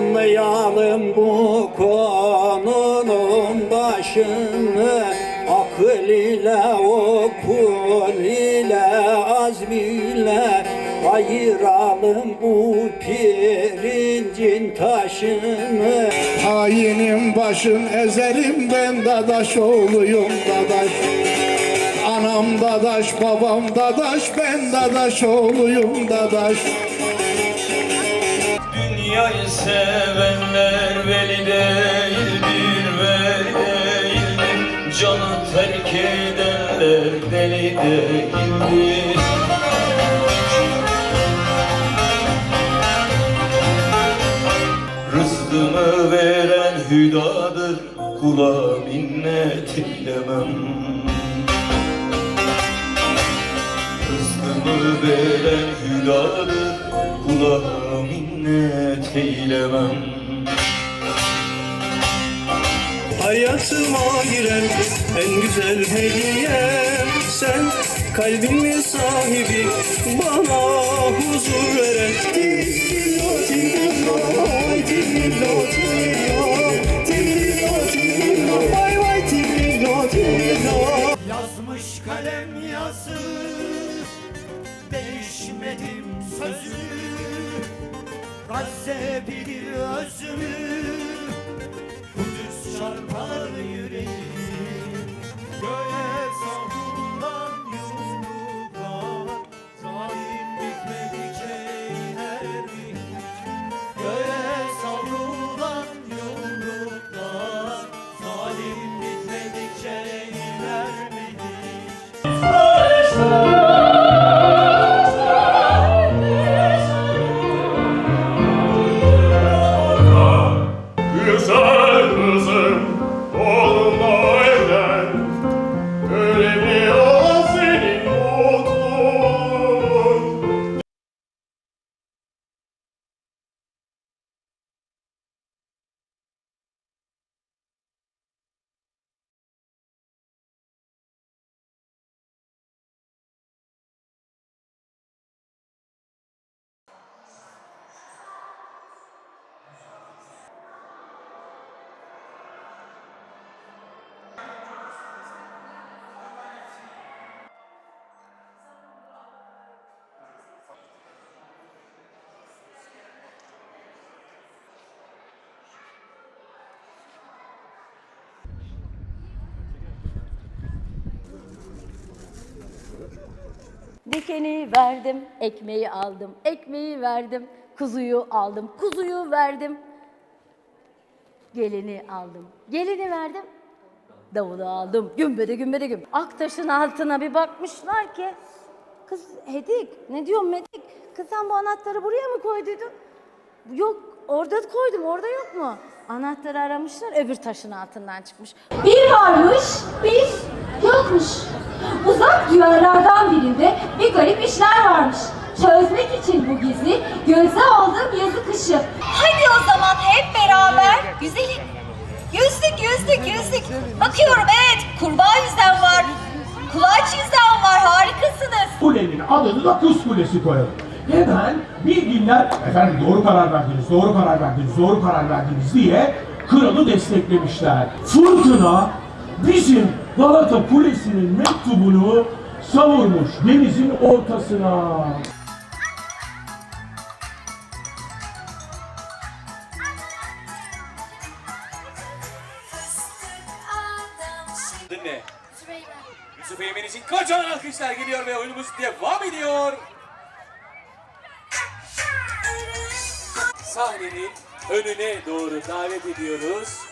Anlayalım bu konunun başını. Akıl ile okul ile azm ile Ayıralım bu pirincin taşını. Hainin başın ezerim ben dadaş oğluyum dadaş. Anam dadaş babam dadaş ben dadaş oğluyum dadaş Dünyayı sevenler veli değildir, veli değildir. Canı terk edenler deli değildir. Rızkımı veren hüdadır, kula minnet eylemem. Rızkımı veren hüdadır Kula minnet eylemem Hayatıma giren en güzel hediye Sen kalbimin sahibi? Bana huzur veren Dillo, dillo, vay dillo, dillo Dillo, dillo, vay vay dillo, dillo Yazmış kalem yazır Değişmedim sözü Gazze bilir özümü Dikeni verdim, ekmeği aldım, ekmeği verdim, kuzuyu aldım, kuzuyu verdim. Gelini aldım, gelini verdim, davulu aldım, gümbede gümbede güm. Aktaşın altına bir bakmışlar ki, kız Hedik, ne diyorsun Medik? Kız sen bu anahtarı buraya mı koyduydun? Yok, orada koydum, orada yok mu? Anahtarı aramışlar, öbür taşın altından çıkmış. Bir varmış, bir. Uzak diyarlardan birinde bir garip işler varmış. Çözmek için bu gizli, gözde aldığım yazı kışı. Hadi o zaman hep beraber güzelim. Yüzlük yüzlük yüzlük. Bakıyorum evet kurbağa yüzden var. Kulaç yüzden var harikasınız. Kulenin adını da Kız Kulesi koyalım. Neden? Bir günler efendim doğru karar verdiniz, doğru karar verdiniz, doğru karar verdiniz diye kralı desteklemişler. Fırtına bizim Galata Kulesi'nin mektubunu savurmuş denizin ortasına. Ne? Yusuf Eymen için kocaman alkışlar geliyor ve oyunumuz devam ediyor. Sahnenin önüne doğru davet ediyoruz.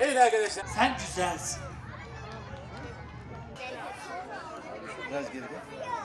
Evet arkadaşlar. Sen güzelsin. Ama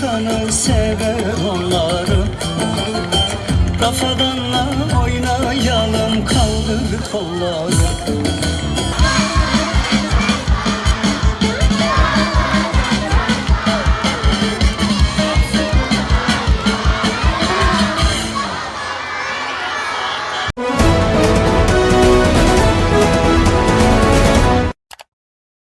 tanır sever onları. Rafadanla oynayalım kaldır kolları